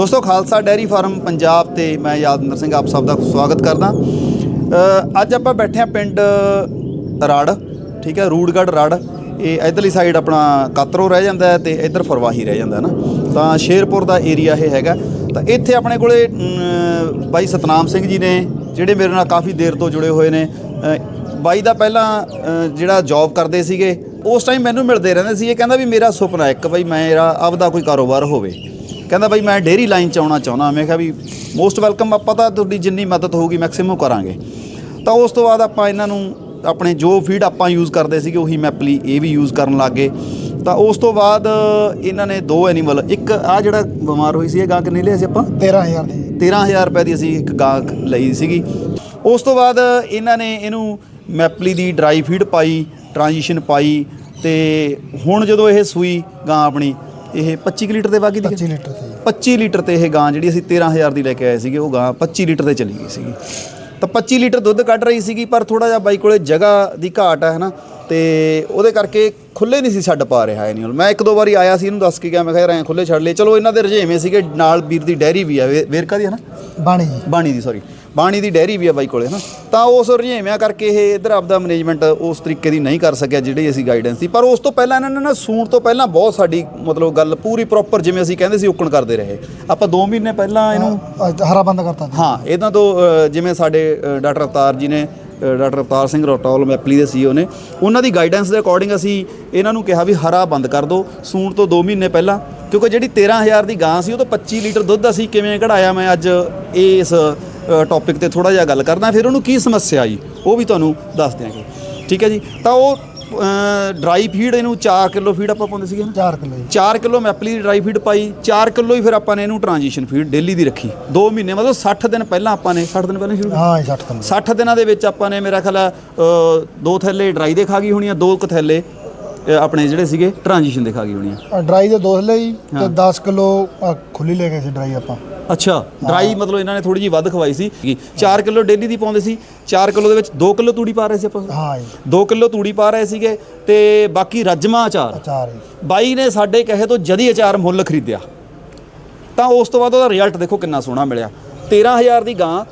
ਦੋਸਤੋ, Khalsa dairy farm Punjab ਤੇ ਮੈਂ ਯਾਦਵਿੰਦਰ ਸਿੰਘ, ਆਪ ਸਭ ਦਾ ਸਵਾਗਤ ਕਰਦਾ। ਅੱਜ ਆਪਾਂ ਬੈਠੇ ਆ ਪਿੰਡ ਰੜ, ਠੀਕ ਹੈ, ਰੂੜਗੜ੍ਹ ਰੜ। ਇਹ ਇਧਰਲੀ ਸਾਈਡ ਆਪਣਾ ਕਾਤਰੋ ਰਹਿ ਜਾਂਦਾ ਹੈ ਤੇ ਇਧਰ ਫਰਵਾਹੀ ਰਹਿ ਜਾਂਦਾ ਹੈ ਨਾ। ਤਾਂ ਸ਼ੇਰਪੁਰ ਦਾ ਏਰੀਆ ਇਹ ਹੈਗਾ। ਤਾਂ ਇੱਥੇ ਆਪਣੇ ਕੋਲੇ ਬਾਈ ਸਤਨਾਮ ਸਿੰਘ ਜੀ ਨੇ, ਜਿਹੜੇ ਮੇਰੇ ਨਾਲ ਕਾਫੀ ਦੇਰ ਤੋਂ ਜੁੜੇ ਹੋਏ ਨੇ ਬਾਈ ਦਾ ਪਹਿਲਾਂ ਜਿਹੜਾ ਜੌਬ ਕਰਦੇ ਸੀਗੇ, ਉਸ ਟਾਈਮ ਮੈਨੂੰ ਮਿਲਦੇ ਰਹਿੰਦੇ ਸੀ। ਇਹ ਕਹਿੰਦਾ ਵੀ ਮੇਰਾ ਸੁਪਨਾ ਇੱਕ, ਬਈ ਮੇਰਾ ਆਪਦਾ ਕੋਈ ਕਾਰੋਬਾਰ ਹੋਵੇ। ਕਹਿੰਦਾ ਬਈ ਮੈਂ ਡੇਰੀ ਲਾਈਨ ਚ ਆਉਣਾ ਚਾਹੁੰਦਾ ਮੈਂ ਕਿਹਾ ਵੀ ਮੋਸਟ ਵੈਲਕਮ ਆਪਾਂ ਤਾਂ ਤੁਹਾਡੀ ਜਿੰਨੀ ਮਦਦ ਹੋਊਗੀ ਮੈਕਸਿਮਮ ਕਰਾਂਗੇ। ਤਾਂ ਉਸ ਤੋਂ ਬਾਅਦ ਆਪਾਂ ਇਹਨਾਂ ਨੂੰ ਆਪਣੇ ਜੋ ਫੀਡ ਆਪਾਂ ਯੂਜ਼ ਕਰਦੇ ਸੀਗੇ ਉਹੀ ਮੈਪਲੀ ਇਹ ਵੀ ਯੂਜ਼ ਕਰਨ ਲੱਗੇ ਤਾਂ ਉਸ ਤੋਂ ਬਾਅਦ ਇਹਨਾਂ ਨੇ ਦੋ ਐਨੀਮਲ ਇੱਕ ਆ ਜਿਹੜਾ ਬਿਮਾਰ ਹੋਈ ਸੀ ਇਹ ਗਾਂ ਕਿੰਨੇ ਲਿਆ ਸੀ ਆਪਾਂ? 13000 ਦੀ। 13000 ਰੁਪਏ ਦੀ ਅਸੀਂ ਇੱਕ ਗਾਂ ਲਈ ਸੀਗੀ। ਉਸ ਤੋਂ ਬਾਅਦ ਇਹਨਾਂ ਨੇ ਇਹਨੂੰ ਮੈਪਲੀ ਦੀ ਡਰਾਈ ਫੀਡ ਪਾਈ ਟ੍ਰਾਂਜੀਸ਼ਨ ਪਾਈ ਤੇ ਹੁਣ ਜਦੋਂ ਇਹ ਸੂਈ ਗਾਂ ਆਪਣੀ ਇਹ 25 ਕੁ ਲੀਟਰ ਦੇ ਬਾਕੀ ਦੀ 25 ਲੀਟਰ ਦੀ। 25 ਲੀਟਰ ਤੇ ਇਹ ਗਾਂ ਜਿਹੜੀ ਅਸੀਂ 13000 ਦੀ ਲੈ ਕੇ ਆਏ ਸੀਗੇ ਉਹ ਗਾਂ 25 ਲੀਟਰ ਤੇ ਚਲੀ ਗਈ ਸੀਗੀ। ਤਾਂ 25 ਲੀਟਰ ਦੁੱਧ ਕੱਢ ਰਹੀ ਸੀਗੀ ਪਰ ਥੋੜਾ ਜਿਹਾ ਬਾਈ ਕੋਲੇ ਜਗ੍ਹਾ ਦੀ ਘਾਟ ਹੈ ਹਨਾ? ਤੇ ਉਹਦੇ ਕਰਕੇ ਖੁੱਲੇ ਨਹੀਂ ਸੀ ਛੱਡ ਪਾ ਰਿਹਾ ਐਨੀਮਲ ਮੈਂ ਇੱਕ ਦੋ ਵਾਰੀ ਆਇਆ ਸੀ ਇਹਨੂੰ ਦੱਸ ਕੇ ਗਿਆ ਮੈਂ ਕਿਹਾ ਐਂ ਖੁੱਲੇ ਛੱਡ ਲਏ ਚਲੋ ਇਹਨਾਂ ਦੇ ਰਜੇਵੇਂ ਸੀਗੇ ਨਾਲ ਵੀਰ ਦੀ ਡੈਰੀ ਵੀ ਆ ਵੇਰਕਾ ਦੀ ਹੈ ਨਾ? ਬਾਣੀ ਜੀ। ਬਾਣੀ ਦੀ ਸੌਰੀ ਬਾਣੀ ਦੀ ਡੈਰੀ ਵੀ ਆ ਬਾਈ ਕੋਲੇ ਹਨਾ? ਤਾਂ ਉਸ ਰੁਝੇਵਿਆਂ ਕਰਕੇ ਇਹ ਇਧਰ ਆਪਦਾ ਮੈਨੇਜਮੈਂਟ ਉਸ ਤਰੀਕੇ ਦੀ ਨਹੀਂ ਕਰ ਸਕਿਆ ਜਿਹੜੀ ਅਸੀਂ ਗਾਈਡੈਂਸ ਸੀ ਪਰ ਉਸ ਤੋਂ ਪਹਿਲਾਂ ਇਹਨਾਂ ਨੇ ਨਾ ਸੂਣ ਤੋਂ ਪਹਿਲਾਂ ਬਹੁਤ ਸਾਡੀ ਮਤਲਬ ਗੱਲ ਪੂਰੀ ਪ੍ਰੋਪਰ ਜਿਵੇਂ ਅਸੀਂ ਕਹਿੰਦੇ ਸੀ ਉਕਣ ਕਰਦੇ ਰਹੇ। ਆਪਾਂ 2 ਮਹੀਨੇ ਪਹਿਲਾਂ ਇਹਨੂੰ ਹਰਾ ਬੰਦ ਕਰਤਾ ਹਾਂ ਇਹਨਾਂ ਤੋਂ ਜਿਵੇਂ ਸਾਡੇ ਡਾਕਟਰ ਅਵਤਾਰ ਜੀ ਨੇ ਡਾਕਟਰ ਅਵਤਾਰ ਸਿੰਘ ਰੋਟੌਲ ਮੈਪਲੀ ਦੇ ਸੀਓ ਨੇ ਉਹਨਾਂ ਦੀ ਗਾਈਡੈਂਸ ਦੇ ਅਕੋਰਡਿੰਗ ਅਸੀਂ ਇਹਨਾਂ ਨੂੰ ਕਿਹਾ ਵੀ ਹਰਾ ਬੰਦ ਕਰ ਦਿਓ ਸੂਣ ਤੋਂ 2 ਮਹੀਨੇ ਪਹਿਲਾਂ ਕਿਉਂਕਿ ਜਿਹੜੀ 13000 ਦੀ ਗਾਂ ਸੀ ਉਹ ਤੋਂ 25 ਲੀਟਰ ਦੁੱਧ ਅਸੀਂ ਕਿਵੇਂ ਕਢਾਇਆ ਮੈਂ ਅੱਜ ਇਸ ਟੌਪਿਕ ਤੇ ਥੋੜਾ ਜਿਹਾ ਗੱਲ ਕਰਦਾ ਫਿਰ ਉਹਨੂੰ ਕੀ ਸਮੱਸਿਆ ਆਈ ਉਹ ਵੀ ਤੁਹਾਨੂੰ ਦੱਸ ਦਿਆਂਗੇ। ਠੀਕ ਹੈ ਜੀ? ਤਾਂ ਉਹ ਡਰਾਈ ਫੀਡ ਇਹਨੂੰ 4 ਕਿਲੋ ਫੀਡ ਆਪਾਂ ਪਾਉਂਦੇ ਸੀਗੇ ਨਾ? 4 ਕਿਲੋ ਜੀ। 4 ਕਿਲੋ ਮੈਪਲੀ ਦੀ ਡਰਾਈ ਫੀਡ ਪਾਈ 4 ਕਿਲੋ ਹੀ ਫਿਰ ਆਪਾਂ ਨੇ ਇਹਨੂੰ ਟ੍ਰਾਂਜੀਸ਼ਨ ਫੀਡ ਡੇਲੀ ਦੀ ਰੱਖੀ। 2 ਮਹੀਨੇ ਮਤਲਬ 60 ਦਿਨ ਪਹਿਲਾਂ ਆਪਾਂ ਨੇ 60 ਦਿਨ ਪਹਿਲਾਂ ਸ਼ੁਰੂ ਹਾਂ ਜੀ 60 ਕਿਲੋ 60 ਦਿਨਾਂ ਦੇ ਵਿੱਚ ਆਪਾਂ ਨੇ ਮੇਰਾ ਖਿਆਲ ਦੋ ਥੈਲੇ ਡਰਾਈ ਦੇ ਖਾ ਗਈ ਹੋਣੀ ਆ ਦੋ ਕੁ ਥੈਲੇ ਆਪਣੇ ਜਿਹੜੇ ਸੀਗੇ ਟ੍ਰਾਂਜੀਸ਼ਨ ਦੇ ਖਾ ਗਈ ਹੋਣੀ ਆ। ਡਰਾਈ ਦੇ ਦੋ ਲੈ ਜੀ ਤੇ 10 ਕਿਲੋ ਖੁੱਲੀ ਲੈ ਗਏ ਸੀ ਡਰਾਈ ਆਪਾਂ। ਅੱਛਾ ਡਰਾਈ ਮਤਲਬ ਇਹਨਾਂ ਨੇ ਥੋੜੀ ਜਿਹੀ ਵੱਧ ਖਵਾਈ ਸੀ 4 ਕਿਲੋ ਡੇਲੀ ਦੀ ਪਾਉਂਦੇ ਸੀ 4 ਕਿਲੋ ਦੇ ਵਿੱਚ 2 ਕਿਲੋ ਤੂੜੀ ਪਾ ਰਹੇ ਸੀ ਆਪਾਂ? ਹਾਂ ਜੀ। 2 ਕਿਲੋ ਤੂੜੀ ਪਾ ਰਹੇ ਸੀਗੇ ਤੇ ਬਾਕੀ ਰਜਮਾ ਅਚਾਰ। ਚਾਰ ਜੀ। ਬਾਈ ਨੇ ਸਾਡੇ ਕਹੇ ਤੋਂ ਜਦੀ ਅਚਾਰ ਮੁੱਲ ਖਰੀਦਿਆ। ਤਾਂ ਉਸ ਤੋਂ ਬਾਅਦ ਉਹਦਾ ਰਿਜ਼ਲਟ ਦੇਖੋ ਕਿੰਨਾ ਸੋਹਣਾ ਮਿਲਿਆ। 13000 ਦੀ ਗਾਂ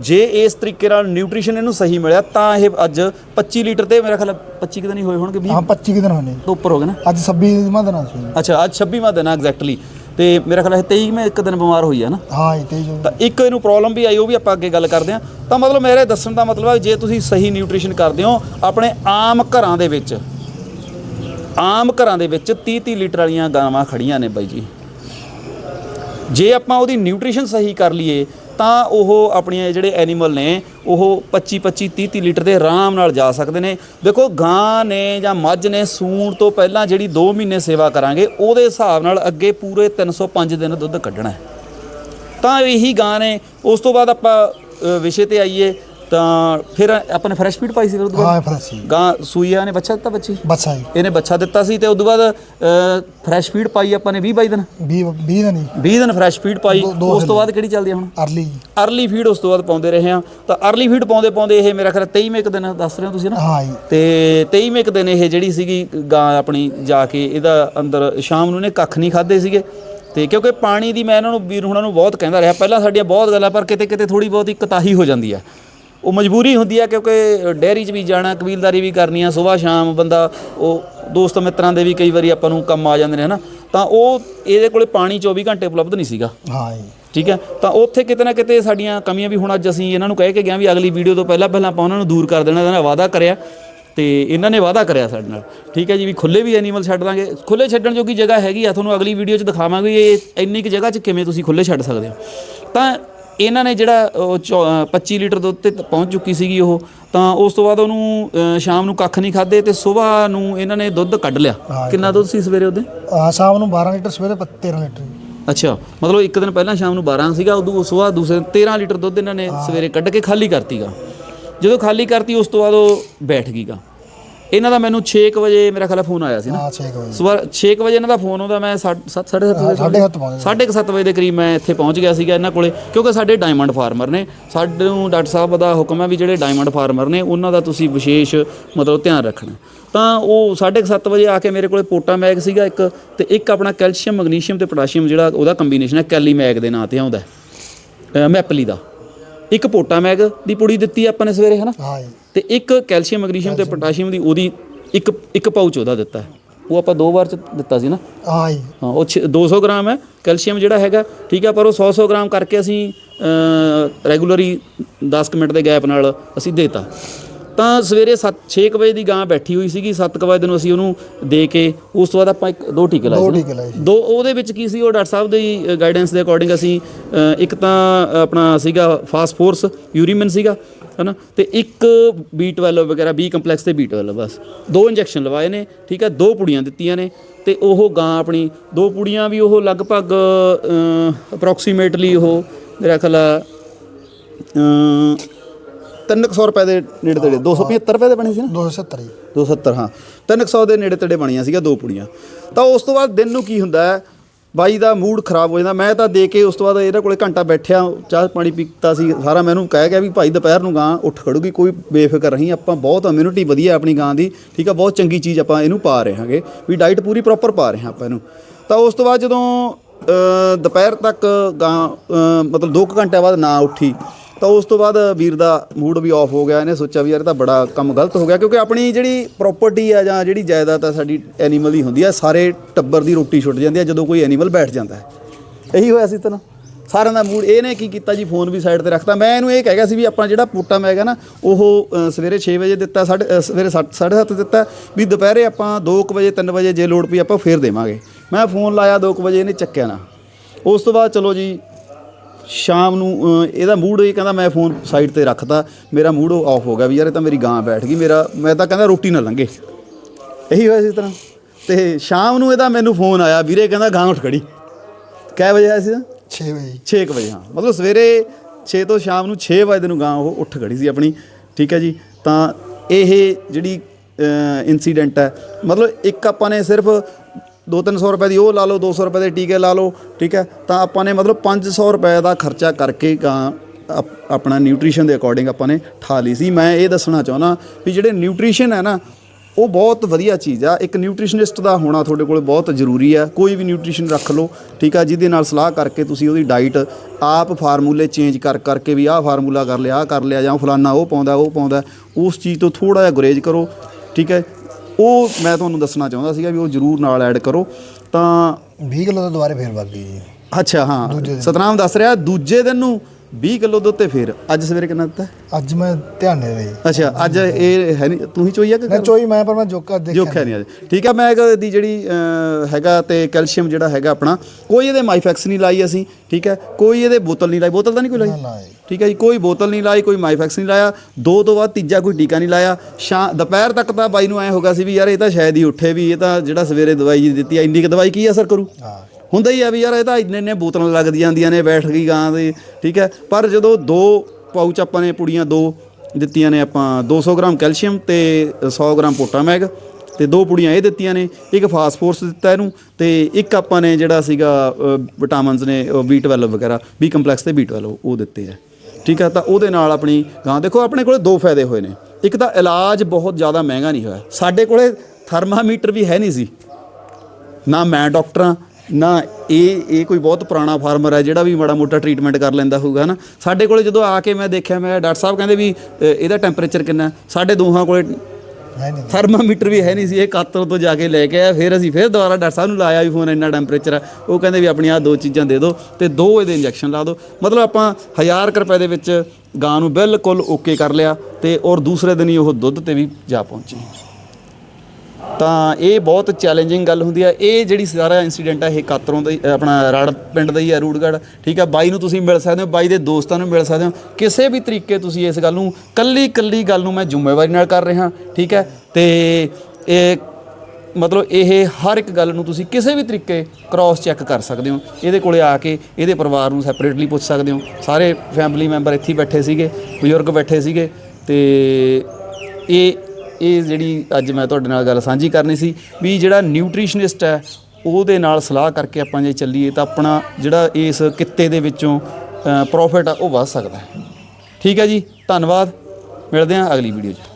ਜੇ ਇਸ ਤਰੀਕੇ ਨਾਲ ਨਿਊਟ੍ਰੀਸ਼ਨ ਇਹਨੂੰ ਸਹੀ ਮਿਲਿਆ ਤਾਂ ਇਹ ਅੱਜ 25 ਲੀਟਰ ਤੇ ਮੇਰਾ ਖਿਆਲ 25 ਕਿਤੇ ਨਹੀਂ ਹੋਏ ਹੋਣਗੇ 20 ਹਾਂ 25 ਕੁ ਦਿਨ ਹੋਣੇ ਜੀ। ਤੋਂ ਉੱਪਰ ਹੋ ਗਏ ਨਾ? ਅੱਜ 26 ਮਾ ਦਿਨ ਸੀ। ਅੱਛਾ ਅੱਜ 26ਵਾਂ ਦਿਨ ਆ ਐਗਜ਼ੈਕਟਲੀ ਤੇ ਮੇਰਾ ਖਿਆਲ ਹੈ 23ਵਾਂ ਇੱਕ ਦਿਨ ਬਿਮਾਰ ਹੋਈ ਹੈ ਨਾ। ਹਾਂ ਜੀ ਤੇ ਜੋ ਤਾਂ ਇੱਕ ਇਹਨੂੰ ਪ੍ਰੋਬਲਮ ਵੀ ਆਈ ਉਹ ਵੀ ਆਪਾਂ ਅੱਗੇ ਗੱਲ ਕਰਦੇ ਹਾਂ। ਤਾਂ ਮਤਲਬ ਮੇਰੇ ਦੱਸਣ ਦਾ ਮਤਲਬ ਹੈ ਜੇ ਤੁਸੀਂ ਸਹੀ ਨਿਊਟ੍ਰੀਸ਼ਨ ਕਰਦੇ ਹੋ ਆਪਣੇ ਆਮ ਘਰਾਂ ਦੇ ਵਿੱਚ ਆਮ ਘਰਾਂ ਦੇ ਵਿੱਚ 30 30 ਲੀਟਰ ਵਾਲੀਆਂ ਗਾਵਾਂ ਖੜੀਆਂ ਨੇ ਬਾਈ ਜੀ। ਜੇ ਆਪਾਂ ਉਹਦੀ ਨਿਊਟ੍ਰੀਸ਼ਨ ਸਹੀ ਕਰ ਲਈਏ ਤਾਂ ਉਹ ਆਪਣੀਆਂ ਜਿਹੜੇ ਐਨੀਮਲ ਨੇ, ਉਹ 25 25 30 30 ਲੀਟਰ ਦੇ ਆਰਾਮ ਨਾਲ ਜਾ ਸਕਦੇ ਨੇ। ਦੇਖੋ, ਗਾਂ ਨੇ ਜਾਂ ਮੱਝ ਨੇ ਸੂਣ ਤੋਂ ਪਹਿਲਾਂ ਜਿਹੜੀ 2 ਮਹੀਨੇ ਸੇਵਾ ਕਰਾਂਗੇ, ਉਹਦੇ ਹਿਸਾਬ ਨਾਲ ਅੱਗੇ ਪੂਰੇ 305 ਦਿਨ ਦੁੱਧ ਕੱਢਣਾ ਹੈ। ਤਾਂ ਇਹੀ ਗਾਂ ਨੇ। ਉਸ ਤੋਂ ਬਾਅਦ ਆਪਾਂ ਵਿਸ਼ੇ ਤੇ ਆਈਏ। ਤਾਂ ਫਿਰ ਆਪਾਂ ਨੇ ਫਰੈਸ਼ ਫੀਡ ਪਾਈ ਸੀ ਫਿਰ ਉਹਦੇ ਹਾਂ ਬਾਅਦ ਫਰਸੀ ਗਾਂ ਸੂਈਆ ਨੇ ਬੱਚਾ ਦਿੱਤਾ ਬੱਚੀ? ਬੱਚਾ ਜੀ। ਇਹਨੇ ਬੱਚਾ ਦਿੱਤਾ ਸੀ ਤੇ ਉਸ ਤੋਂ ਬਾਅਦ ਫਰੈਸ਼ ਫੀਡ ਪਾਈ ਆਪਾਂ ਨੇ 20 22 ਦਿਨ? 20 20 ਦਿਨ ਜੀ 20 ਦਿਨ ਫਰੈਸ਼ ਫੀਡ ਪਾਈ। ਦੋ- ਦੋ ਉਸ ਤੋਂ ਬਾਅਦ ਕਿਹੜੀ ਚੱਲਦੀ ਆ ਹੁਣ? ਅਰਲੀ। ਜੀ ਅਰਲੀ ਫੀਡ ਉਸ ਤੋਂ ਬਾਅਦ ਪਾਉਂਦੇ ਰਹੇ ਆ। ਤਾਂ ਅਰਲੀ ਫੀਡ ਪਾਉਂਦੇ ਪਾਉਂਦੇ ਇਹ ਮੇਰਾ ਖਿਆਲ 23ਵੇਂ ਇੱਕ ਦਿਨ ਦੱਸ ਰਹੇ ਹੋ ਤੁਸੀਂ ਨਾ? ਹਾਂ ਜੀ। ਤੇ 23ਵੇਂ ਇੱਕ ਦਿਨ ਇਹ ਜਿਹੜੀ ਸੀਗੀ ਗਾਂ ਆਪਣੀ ਜਾ ਕੇ ਇਹਦਾ ਅੰਦਰ ਸ਼ਾਮ ਨੂੰ ਇਹਨੇ ਕੱਖ ਨਹੀਂ ਖਾਦੇ ਸੀਗੇ। ਤੇ ਕਿਉਂਕਿ ਪਾਣੀ ਦੀ ਮੈਂ ਇਹਨਾਂ ਨੂੰ ਵੀਰ ਹੁਣਾਂ ਨੂੰ ਬਹੁਤ ਕਹਿੰਦਾ ਰਿਹਾ। ਪਹਿਲਾਂ ਸਾਡੀਆਂ ਬਹੁਤ ਗੱਲਾਂ ਪਰ ਕਿਤੇ ਕਿਤੇ ਥੋੜੀ ਬਹੁਤੀ ਕਤਾਹੀ ਹੋ ਜਾਂਦੀ ਹੈ ਉਹ ਮਜਬੂਰੀ ਹੁੰਦੀ ਹੈ ਕਿਉਂਕਿ ਡੈਰੀ 'ਚ ਵੀ ਜਾਣਾ ਕਬੀਲਦਾਰੀ ਵੀ ਕਰਨੀ ਆ ਸਵੇਰ ਸ਼ਾਮ ਬੰਦਾ ਉਹ ਦੋਸਤ ਮਿੱਤਰਾਂ ਦੇ ਵੀ ਕਈ ਵਾਰੀ ਆਪਾਂ ਨੂੰ ਕੰਮ ਆ ਜਾਂਦੇ ਨੇ ਹਨਾ? ਤਾਂ ਉਹ ਇਹਦੇ ਕੋਲੇ ਪਾਣੀ 24 ਘੰਟੇ ਉਪਲਬਧ ਨਹੀਂ ਸੀਗਾ। ਹਾਂ ਜੀ। ਠੀਕ ਹੈ? ਤਾਂ ਉੱਥੇ ਕਿਤੇ ਨਾ ਕਿਤੇ ਸਾਡੀਆਂ ਕਮੀਆਂ ਵੀ ਹੁਣ ਅੱਜ ਅਸੀਂ ਇਹਨਾਂ ਨੂੰ ਕਹਿ ਕੇ ਗਿਆ ਵੀ ਅਗਲੀ ਵੀਡੀਓ ਤੋਂ ਪਹਿਲਾਂ ਪਹਿਲਾਂ ਆਪਾਂ ਉਹਨਾਂ ਨੂੰ ਦੂਰ ਕਰ ਦੇਣਾ ਇਹਨਾਂ ਨੇ ਵਾਅਦਾ ਕਰਿਆ ਤੇ ਇਹਨਾਂ ਨੇ ਵਾਅਦਾ ਕਰਿਆ ਸਾਡੇ ਨਾਲ। ਠੀਕ ਹੈ ਜੀ? ਵੀ ਖੁੱਲੇ ਵੀ ਐਨੀਮਲ ਛੱਡ ਦਾਂਗੇ। ਖੁੱਲੇ ਛੱਡਣ ਜੋਗੀ ਜਗ੍ਹਾ ਹੈਗੀ ਆ ਤੁਹਾਨੂੰ ਅਗਲੀ ਵੀਡੀਓ 'ਚ ਦਿਖਾਵਾਂਗੇ ਇਹ ਇੰਨੀ ਕੁ ਜਗ੍ਹਾ 'ਚ ਕਿਵੇਂ ਤੁਸੀਂ ਖੁੱਲੇ ਛੱਡ ਸਕਦੇ ਹੋ। ਤਾਂ ਇਹਨਾਂ ਨੇ ਜਿਹੜਾ ਉਹ ਚੌ- ਅ, 25 ਲੀਟਰ ਦੁੱਧ ਤੇ ਪਹੁੰਚ ਚੁੱਕੀ ਸੀਗੀ ਉਹ ਤਾਂ ਉਸ ਤੋਂ ਬਾਅਦ ਉਹਨੂੰ ਸ਼ਾਮ ਨੂੰ ਕੱਖ ਨਹੀਂ ਖਾਦੇ ਤੇ ਸਵੇਰ ਨੂੰ ਇਹਨਾਂ ਨੇ ਦੁੱਧ ਕੱਢ ਲਿਆ। ਹਾਂ, ਕਿੰਨਾ ਦੁੱਧ ਸੀ ਸਵੇਰੇ ਉਹਦੇ? ਆਹ ਸ਼ਾਮ ਨੂੰ 12 ਲੀਟਰ ਸਵੇਰੇ ਪ- 13 ਲੀਟਰ। ਅੱਛਾ ਮਤਲਬ ਇੱਕ ਦਿਨ ਪਹਿਲਾਂ ਸ਼ਾਮ ਨੂੰ 12 ਸੀਗਾ ਉਦੋਂ ਸਵੇਰ ਦੂਸਰੇ ਦਿਨ 13 ਲੀਟਰ ਦੁੱਧ ਇਹਨਾਂ ਨੇ ਸਵੇਰੇ ਕੱਢ ਕੇ ਖਾਲੀ ਕਰਤੀਗਾ। ਜਦੋਂ ਖਾਲੀ ਕਰਤੀ ਉਸ ਤੋਂ ਬਾਅਦ ਉਹ ਬੈਠ ਗਈਗਾ। ਇਹਨਾਂ ਦਾ ਮੈਨੂੰ 6 ਵਜੇ ਮੇਰਾ ਖਿਆਲ ਫੋਨ ਆਇਆ ਸੀ ਨਾ। ਹਾਂ 6 ਵਜੇ। ਸਵੇਰ 6 ਵਜੇ ਇਹਨਾਂ ਦਾ ਫੋਨ ਆਉਂਦਾ ਮੈਂ 7:30 ਸਾਢੇ ਸੱਤ ਪਹੁੰਚ ਗਏ। ਸਾਢੇ ਕੁ ਸੱਤ ਵਜੇ ਦੇ ਕਰੀਬ ਮੈਂ ਇੱਥੇ ਪਹੁੰਚ ਗਿਆ ਸੀਗਾ ਇਹਨਾਂ ਕੋਲੇ ਕਿਉਂਕਿ ਸਾਡੇ ਡਾਇਮੰਡ ਫਾਰਮਰ ਨੇ ਸਾਡੇ ਨੂੰ ਡਾਕਟਰ ਸਾਹਿਬ ਦਾ ਹੁਕਮ ਹੈ ਵੀ ਜਿਹੜੇ ਡਾਇਮੰਡ ਫਾਰਮਰ ਨੇ ਉਹਨਾਂ ਦਾ ਤੁਸੀਂ ਵਿਸ਼ੇਸ਼ ਮਤਲਬ ਧਿਆਨ ਰੱਖਣਾ। ਤਾਂ ਉਹ 7:30 ਵਜੇ ਆ ਕੇ ਮੇਰੇ ਕੋਲੇ ਪੋਟਾ ਮੈਗ ਸੀਗਾ ਇੱਕ ਤੇ ਇੱਕ ਆਪਣਾ ਕੈਲਸ਼ੀਅਮ ਮੈਗਨੀਸ਼ੀਅਮ ਤੇ ਪੋਟਾਸ਼ੀਅਮ ਜਿਹੜਾ ਉਹਦਾ ਕੰਬੀਨੇਸ਼ਨ ਹੈ ਕੈਲੀ ਮੈਗ ਦੇ ਨਾਂ ਤੇ ਆਉਂਦਾ ਮੈਪਲੀ ਦਾ। ਇੱਕ ਪੋਟਾ ਮੈਗ ਦੀ ਪੁੜੀ ਦਿੱਤੀ ਆਪਾਂ ਨੇ ਸਵੇਰੇ ਹਨਾ? ਹਾਂ ਤੇ ਇੱਕ ਕੈਲਸ਼ੀਅਮ ਮੈਗਨੀਸ਼ੀਅਮ ਤੇ ਪੋਟਾਸ਼ੀਅਮ ਦੀ ਉਹਦੀ ਇੱਕ ਇੱਕ ਪਾਊਚ ਉਹਦਾ ਦਿੱਤਾ। ਉਹ ਆਪਾਂ ਦੋ ਵਾਰ ਚ ਦਿੱਤਾ ਸੀ ਨਾ? ਹਾਂ ਜੀ। ਹਾਂ ਉਹ ਛੇ- 200 ਗ੍ਰਾਮ ਹੈ ਕੈਲਸ਼ੀਅਮ ਜਿਹੜਾ ਹੈਗਾ ਠੀਕ ਹੈ ਪਰ ਉਹ 100 100 ਗ੍ਰਾਮ ਕਰਕੇ ਅਸੀਂ ਰੈਗੂਲਰੀ 10 ਕੁ ਮਿੰਟ ਦੇ ਗੈਪ ਨਾਲ ਅਸੀਂ ਦੇਤਾ। ਤਾਂ ਸਵੇਰੇ 7 6 ਵਜੇ ਦੀ ਗਾਂ ਬੈਠੀ ਹੋਈ ਸੀਗੀ 7 ਵਜੇ ਨੂੰ ਅਸੀਂ ਉਹਨੂੰ ਦੇ ਕੇ ਉਸ ਤੋਂ ਬਾਅਦ ਆਪਾਂ ਇੱਕ ਦੋ ਟੀਕੇ ਲਾਏ ਦੋ। ਟੀਕੇ ਲਾਏ। ਦੋ ਉਹਦੇ ਵਿੱਚ ਕੀ ਸੀ ਉਹ ਡਾਕਟਰ ਸਾਹਿਬ ਦੀ ਗਾਈਡੈਂਸ ਦੇ ਅਕੋਰਡਿੰਗ ਅਸੀਂ ਇੱਕ ਤਾਂ ਆਪਣਾ ਸੀਗਾ ਫਾਸਫੋਰਸ ਯੂਰੀਮਨ ਸੀਗਾ ਹਨਾ ਤੇ ਇੱਕ B12 ਵਗੈਰਾ B ਕੰਪਲੈਕਸ ਤੇ B12 ਬਸ ਦੋ ਇੰਜੈਕਸ਼ਨ ਲਵਾਏ ਨੇ ਠੀਕ ਹੈ ਦੋ ਪੁੜੀਆਂ ਦਿੱਤੀਆਂ ਨੇ ਤੇ ਉਹ ਗਾਂ ਆਪਣੀ ਦੋ ਪੁੜੀਆਂ ਵੀ ਉਹ ਲਗਭਗ ਅਪਰੋਕਸੀਮੇਟਲੀ ਉਹ ਮੇਰਾ ਖਿਆਲ ਆ, ਅ, ਤਿੰਨ ਕੁ ਸੌ ਰੁਪਏ ਦੇ ਨੇੜੇ ਤੇੜੇ 275 ਰੁਪਏ ਦੇ ਬਣੇ ਸੀ ਨਾ? 270 ਜੀ। 270 ਹਾਂ। 300 ਦੇ ਨੇੜੇ ਤੇੜੇ ਬਣੀਆਂ ਸੀਗਾ ਦੋ ਪੁੜੀਆਂ। ਤਾਂ ਉਸ ਤੋਂ ਬਾਅਦ ਦਿਨ ਨੂੰ ਕੀ ਹੁੰਦਾ ਹੈ? ਬਾਈ ਦਾ ਮੂਡ ਖਰਾਬ ਹੋ ਜਾਂਦਾ। ਮੈਂ ਤਾਂ ਦੇ ਕੇ ਉਸ ਤੋਂ ਬਾਅਦ ਇਹਦੇ ਕੋਲੇ ਘੰਟਾ ਬੈਠਿਆ ਚਾਹ ਪਾਣੀ ਪੀਤਾ ਸੀ। ਸਾਰਾ ਮੈਨੂੰ ਕਹਿ ਗਿਆ ਵੀ ਭਾਈ ਦੁਪਹਿਰ ਨੂੰ ਗਾਂ ਉੱਠ ਖੜੂਗੀ ਕੋਈ ਬੇਫਿਕਰ ਰਹੀ ਆਪਾਂ ਬਹੁਤ ਇਮਿਊਨਿਟੀ ਵਧੀਆ ਆਪਣੀ ਗਾਂ ਦੀ ਠੀਕ ਆ? ਬਹੁਤ ਚੰਗੀ ਚੀਜ਼ ਆਪਾਂ ਇਹਨੂੰ ਪਾ ਰਹੇ ਹਾਂਗੇ। ਵੀ ਡਾਈਟ ਪੂਰੀ ਪ੍ਰੋਪਰ ਪਾ ਰਹੇ ਹਾਂ ਆਪਾਂ ਇਹਨੂੰ। ਤਾਂ ਉਸ ਤੋਂ ਬਾਅਦ ਜਦੋਂ ਦੁਪਹਿਰ ਤੱਕ ਗਾਂ ਮਤਲਬ 2 ਘੰਟੇ ਬਾਅਦ ਨਾ ਉੱਠੀ ਤਾਂ ਉਸ ਤੋਂ ਬਾਅਦ ਵੀਰ ਦਾ ਮੂਡ ਵੀ ਆਫ ਹੋ ਗਿਆ ਇਹਨੇ ਸੋਚਿਆ ਵੀ ਯਾਰ ਇਹ ਤਾਂ ਬੜਾ ਕੰਮ ਗਲਤ ਹੋ ਗਿਆ ਕਿਉਂਕਿ ਆਪਣੀ ਜਿਹੜੀ ਪ੍ਰਾਪਰਟੀ ਆ ਜਾਂ ਜਿਹੜੀ ਜਾਇਦਾਦ ਆ ਸਾਡੀ ਐਨੀਮਲ ਦੀ ਹੁੰਦੀ ਆ ਸਾਰੇ ਟੱਬਰ ਦੀ ਰੋਟੀ ਛੁੱਟ ਜਾਂਦੀ ਆ ਜਦੋਂ ਕੋਈ ਐਨੀਮਲ ਬੈਠ ਜਾਂਦਾ ਹੈ। ਇਹੀ ਹੋਇਆ ਸੀ ਤਾਂ ਸਾਰਿਆਂ ਦਾ ਮੂਡ ਇਹਨੇ ਕੀ ਕੀਤਾ ਜੀ ਫੋਨ ਵੀ ਸਾਈਡ ਤੇ ਰੱਖਤਾ। ਮੈਂ ਇਹਨੂੰ ਇਹ ਕਹਿ ਗਿਆ ਸੀ ਵੀ ਆਪਾਂ ਜਿਹੜਾ ਪੋਟਾ ਮੈਂ ਹੈਗਾ ਨਾ ਉਹ ਅ, ਸਵੇਰੇ 6 ਵਜੇ ਦਿੱਤਾ ਸਾਢੇ ਅ, ਸਵੇਰੇ 7:30 ਦਿੱਤਾ ਵੀ ਦੁਪਹਿਰੇ ਆਪਾਂ 2 ਵਜੇ 3 ਵਜੇ ਜੇ ਲੋੜ ਪਈ ਆਪਾਂ ਫੇਰ ਦੇਵਾਂਗੇ। ਮੈਂ ਫੋਨ ਲਾਇਆ 2 ਵਜੇ ਇਹਨੇ ਚੱਕਿਆ ਨਾ। ਉਸ ਤੋਂ ਬਾਅਦ ਚਲੋ ਜੀ ਸ਼ਾਮ ਨੂੰ ਇਹਦਾ ਮੂਡ ਇਹ ਕਹਿੰਦਾ ਮੈਂ ਫੋਨ ਸਾਈਡ ਤੇ ਰੱਖਤਾ ਮੇਰਾ ਮੂਡ ਆਫ ਹੋ ਗਿਆ ਵੀ ਯਾਰ ਇਹ ਤਾਂ ਮੇਰੀ ਗਾਂ ਬੈਠ ਗਈ ਮੇਰਾ ਮੈਂ ਤਾਂ ਕਹਿੰਦਾ ਰੋਟੀ ਨਾ ਲੰਘੇ। ਇਹੀ ਹੋਇਆ ਸੀ ਇਸ ਤਰ੍ਹਾਂ। ਤੇ ਸ਼ਾਮ ਨੂੰ ਇਹਦਾ ਮੈਨੂੰ ਫੋਨ ਆਇਆ ਵੀਰੇ ਕਹਿੰਦਾ ਗਾਂ ਉੱਠ ਖੜੀ। ਕਿੰਨੇ ਵਜੇ ਆਇਆ ਸੀ 6 ਵਜੇ। ਜੀ 6 ਵਜੇ ਹਾਂ। ਮਤਲਬ ਸਵੇਰੇ 6 ਤੋਂ ਸ਼ਾਮ ਨੂੰ 6 ਵਜੇ ਨੂੰ ਗਾਂ ਉਹ ਉੱਠ ਖੜੀ ਸੀ ਆਪਣੀ ਠੀਕ ਹੈ ਜੀ? ਤਾਂ ਇਹ ਜਿਹੜੀ ਇਨਸੀਡੈਂਟ ਹੈ ਮਤਲਬ ਇੱਕ ਆਪਾਂ ਨੇ ਸਿਰਫ 2-300 ਰੁਪਏ ਦੀ ਉਹ ਲਾ ਲਓ 200 ਰੁਪਏ ਦੇ ਟੀਕੇ ਲਾ ਲਓ, ਠੀਕ ਹੈ? ਤਾਂ ਆਪਾਂ ਨੇ ਮਤਲਬ 500 ਰੁਪਏ ਦਾ ਖਰਚਾ ਕਰਕੇ ਗਾਂ ਆਪ- ਆਪਣਾ ਨਿਊਟ੍ਰੀਸ਼ਨ ਦੇ ਅਕੋਰਡਿੰਗ ਆਪਾਂ ਨੇ ਠਾ ਲਈ ਸੀ। ਮੈਂ ਇਹ ਦੱਸਣਾ ਚਾਹੁੰਦਾ ਵੀ ਜਿਹੜੇ ਨਿਊਟ੍ਰੀਸ਼ਨ ਹੈ ਨਾ, ਉਹ ਬਹੁਤ ਵਧੀਆ ਚੀਜ਼ ਆ। ਇੱਕ ਨਿਊਟ੍ਰੀਸ਼ਨਿਸਟ ਦਾ ਹੋਣਾ ਤੁਹਾਡੇ ਕੋਲ ਬਹੁਤ ਜ਼ਰੂਰੀ ਆ ਕੋਈ ਵੀ ਨਿਊਟ੍ਰੀਸ਼ਨ ਰੱਖ ਲਓ, ਠੀਕ ਆ? ਜਿਹਦੇ ਨਾਲ ਸਲਾਹ ਕਰਕੇ ਤੁਸੀਂ ਉਹਦੀ ਡਾਈਟ ਆਪ ਫਾਰਮੂਲੇ ਚੇਂਜ ਕਰ, ਕਰਕੇ ਵੀ ਆਹ ਫਾਰਮੂਲਾ ਕਰ ਲਿਆ, ਆਹ ਕਰ ਲਿਆ ਜਾਂ ਫਲਾਨਾ ਉਹ ਪਾਉਂਦਾ ਉਹ ਪਾਉਂਦਾ, ਉਸ ਚੀਜ਼ ਤੋਂ ਥੋੜਾ ਜਿਹਾ ਗੁਰੇਜ ਕਰੋ, ਠੀਕ ਹੈ? ਉਹ ਮੈਂ ਤੁਹਾਨੂੰ ਦੱਸਣਾ ਚਾਹੁੰਦਾ ਸੀਗਾ ਵੀ ਉਹ ਜ਼ਰੂਰ ਨਾਲ ਐਡ ਕਰੋ। ਤਾਂ 20 ਕਿਲੋ ਤੋਂ ਦੁਬਾਰੇ ਫੇਰ ਵੱਧ ਗਈ ਜੀ। ਅੱਛਾ ਹਾਂ। ਸਤਨਾਮ ਦੱਸ ਰਿਹਾ ਦੂਜੇ ਦਿਨ ਨੂੰ 20 ਕਿਲੋ ਦੁੱਧ ਤੇ ਫੇਰ ਅੱਜ ਸਵੇਰੇ ਕਿੰਨਾ ਦਿੱਤਾ? ਅੱਜ ਮੈਂ ਧਿਆਨ ਨਹੀਂ ਰਹੀ ਅੱਛਾ ਅੱਜ ਇਹ ਹੈ ਨਹੀਂ ਤੂੰ ਹੀ ਚੋਈ ਆ ਕਿ ਮੈਂ ਚੋਈ ਮੈਂ ਪਰ ਮੈਂ ਜੋਕਾ ਦੇਖਿਆ ਜੋਖਿਆ ਨਹੀਂ। ਅੱਜ। ਠੀਕ ਆ ਮੈਗ ਦੀ ਜਿਹੜੀ ਹੈਗਾ ਤੇ ਕੈਲਸ਼ੀਅਮ ਜਿਹੜਾ ਹੈਗਾ ਆਪਣਾ ਕੋਈ ਇਹਦੇ ਮਾਈਫੈਕਸ ਨਹੀਂ ਲਾਈ ਅਸੀਂ ਠੀਕ ਹੈ? ਕੋਈ ਇਹਦੇ ਬੋਤਲ ਨਹੀਂ ਲਾਈ। ਬੋਤਲ ਤਾਂ ਨਹੀਂ ਕੋਈ ਲਾਈ। ਠੀਕ ਹੈ ਜੀ ਕੋਈ ਬੋਤਲ ਨਹੀਂ ਲਾਈ ਕੋਈ ਮਾਈਫੈਕਸ ਨਹੀਂ ਲਾਇਆ। ਦੋ ਤੋਂ ਬਾਅਦ ਤੀਜਾ ਕੋਈ ਟੀਕਾ ਨਹੀਂ ਲਾਇਆ। ਸ਼ਾ ਦੁਪਹਿਰ ਤੱਕ ਤਾਂ ਬਾਈ ਨੂੰ ਐ ਹੋਗਾ ਸੀ ਵੀ ਯਾਰ ਇਹ ਤਾਂ ਸ਼ਾਇਦ ਹੀ ਉੱਠੇ ਵੀ ਇਹ ਤਾਂ ਜਿਹੜਾ ਸਵੇਰੇ ਦਵਾਈ ਜੀ ਦਿੱਤੀ ਆ ਇੰਨੀ ਕੁ ਦਵਾਈ ਕੀ ਅਸਰ ਕਰੂ? ਹਾਂ। ਹੁੰਦਾ ਹੀ ਆ ਵੀ ਯਾਰ ਇਹ ਤਾਂ ਇੰਨੇ ਇੰਨੇ ਬੋਤਲਾਂ ਲੱਗਦੀ ਜਾਂਦੀਆਂ ਨੇ, ਬੈਠ ਗਈ ਗਾਂ ਦੇ, ਠੀਕ ਹੈ? ਪਰ ਜਦੋਂ ਦੋ ਪਾਊਚ ਆਪਾਂ ਨੇ ਪੁੜੀਆਂ ਦੋ ਦਿੱਤੀਆਂ ਨੇ ਆਪਾਂ 200 ਗ੍ਰਾਮ ਕੈਲਸ਼ੀਅਮ ਤੇ 100 ਗ੍ਰਾਮ ਪੋਟਾਮੈਗ ਤੇ ਦੋ ਪੁੜੀਆਂ ਇਹ ਦਿੱਤੀਆਂ ਨੇ, ਇੱਕ ਫਾਸਫੋਰਸ ਦਿੱਤਾ ਇਹਨੂੰ ਤੇ ਇੱਕ ਆਪਾਂ ਨੇ ਜਿਹੜਾ ਸੀਗਾ ਵਿਟਾਮਿਨਸ ਨੇ B12 ਵਗੈਰਾ, B ਕੰਪਲੈਕਸ ਤੇ B12 ਉਹ ਦਿੱਤੇ ਆ। ਠੀਕ ਹੈ? ਤਾਂ ਉਹਦੇ ਨਾਲ ਆਪਣੀ ਗਾਂ, ਦੇਖੋ ਆਪਣੇ ਕੋਲੇ ਦੋ ਫਾਇਦੇ ਹੋਏ ਨੇ। ਇੱਕ ਤਾਂ ਇਲਾਜ ਬਹੁਤ ਜ਼ਿਆਦਾ ਮਹਿੰਗਾ ਨਹੀਂ ਹੋਇਆ। ਸਾਡੇ ਕੋਲੇ ਥਰਮਾਮੀਟਰ ਵੀ ਹੈ ਨਹੀਂ ਸੀ। ਨਾ ਮੈਂ ਡਾਕਟਰ ਹਾਂ ਨਾ ਇਹ ਇਹ ਕੋਈ ਬਹੁਤ ਪੁਰਾਣਾ ਫਾਰਮਰ ਹੈ ਜਿਹੜਾ ਵੀ ਮਾੜਾ ਮੋਟਾ ਟ੍ਰੀਟਮੈਂਟ ਕਰ ਲੈਂਦਾ ਹੋਊਗਾ ਨਾ ਸਾਡੇ ਕੋਲੇ ਜਦੋਂ ਆ ਕੇ ਮੈਂ ਦੇਖਿਆ ਮੈਂ ਡਾਕਟਰ ਸਾਹਿਬ ਕਹਿੰਦੇ ਵੀ ਅ, ਇਹਦਾ ਟੈਂਪਰੇਚਰ ਕਿੰਨਾ ਹੈ? ਸਾਡੇ ਦੋਹਾਂ ਕੋਲੇ ਥਰਮਾਮੀਟਰ ਵੀ ਹੈ ਨਹੀਂ ਸੀ ਇਹ ਕਾਤਰ ਤੋਂ ਜਾ ਕੇ ਲੈ ਕੇ ਆਇਆ ਫਿਰ ਅਸੀਂ ਫਿਰ ਦੁਬਾਰਾ ਡਾਕਟਰ ਸਾਹਿਬ ਨੂੰ ਲਾਇਆ ਵੀ ਫੋਨ ਇੰਨਾ ਟੈਂਪਰੇਚਰ ਹੈ ਉਹ ਕਹਿੰਦੇ ਵੀ ਆਪਣੀ ਆਹ ਦੋ ਚੀਜ਼ਾਂ ਦੇ ਦਿਓ ਤੇ ਦੋ ਇਹਦੇ ਇੰਜੈਕਸ਼ਨ ਲਾ ਦਿਓ ਮਤਲਬ ਆਪਾਂ 1000 ਕੁ ਰੁਪਏ ਦੇ ਵਿੱਚ ਗਾਂ ਨੂੰ ਬਿਲਕੁਲ ਓਕੇ ਕਰ ਲਿਆ ਤੇ ਔਰ ਦੂਸਰੇ ਦਿਨ ਹੀ ਉਹ ਦੁੱਧ ਤੇ ਵੀ ਜਾ ਪਹੁੰਚੀ। ਤਾਂ ਇਹ ਬਹੁਤ ਚੈਲੰਜਿੰਗ ਗੱਲ ਹੁੰਦੀ ਹੈ ਇਹ ਜਿਹੜੀ ਸਾਰਾ ਇਨਸੀਡੈਂਟ ਹੈ ਇਹ ਕਾਤਰੋਂ ਦਾ ਹੀ, ਆਪਣਾ ਰੜ ਪਿੰਡ ਦਾ ਹੀ ਹੈ ਰੂੜਗੜ ਠੀਕ ਹੈ ਬਾਈ ਨੂੰ ਤੁਸੀਂ ਮਿਲ ਸਕਦੇ ਹੋ ਬਾਈ ਦੇ ਦੋਸਤਾਂ ਨੂੰ ਮਿਲ ਸਕਦੇ ਹੋ। ਕਿਸੇ ਵੀ ਤਰੀਕੇ ਤੁਸੀਂ ਇਸ ਗੱਲ ਨੂੰ ਕੱਲੀ ਕੱਲੀ ਗੱਲ ਨੂੰ ਮੈਂ ਜ਼ਿੰਮੇਵਾਰੀ ਨਾਲ ਕਰ ਰਿਹਾ ਠੀਕ ਹੈ ਤੇ ਇਹ ਮਤਲਬ ਇਹ ਹਰ ਇੱਕ ਗੱਲ ਨੂੰ ਤੁਸੀਂ ਕਿਸੇ ਵੀ ਤਰੀਕੇ ਕ੍ਰਾਸ ਚੈੱਕ ਕਰ ਸਕਦੇ ਹੋ। ਇਹਦੇ ਕੋਲੇ ਆ ਕੇ ਇਹਦੇ ਪਰਿਵਾਰ ਨੂੰ ਸੈਪਰੇਟਲੀ ਪੁੱਛ ਸਕਦੇ ਹੋ। ਸਾਰੇ ਫੈਮਿਲੀ ਮੈਂਬਰ ਇੱਥੇ ਹੀ ਬੈਠੇ ਸੀਗੇ ਬਜ਼ੁਰਗ ਬੈਠੇ ਸੀਗੇ ਤੇ ਇਹ ਇਹ ਜਿਹੜੀ ਅੱਜ ਮੈਂ ਤੁਹਾਡੇ ਨਾਲ ਗੱਲ ਸਾਂਝੀ ਕਰਨੀ ਸੀ ਵੀ ਜਿਹੜਾ ਨਿਊਟ੍ਰੀਸ਼ਨਿਸਟ ਹੈ, ਉਹਦੇ ਨਾਲ ਸਲਾਹ ਕਰਕੇ ਆਪਾਂ ਜੇ ਚੱਲੀਏ ਤਾਂ ਆਪਣਾ ਜਿਹੜਾ ਇਸ ਕਿੱਤੇ ਦੇ ਵਿੱਚੋਂ ਪ੍ਰੋਫਿਟ ਆ, ਉਹ ਵੱਧ ਸਕਦਾ ਹੈ। ਠੀਕ ਹੈ ਜੀ, ਧੰਨਵਾਦ। ਮਿਲਦੇ ਹਾਂ ਅਗਲੀ ਵੀਡੀਓ 'ਚ।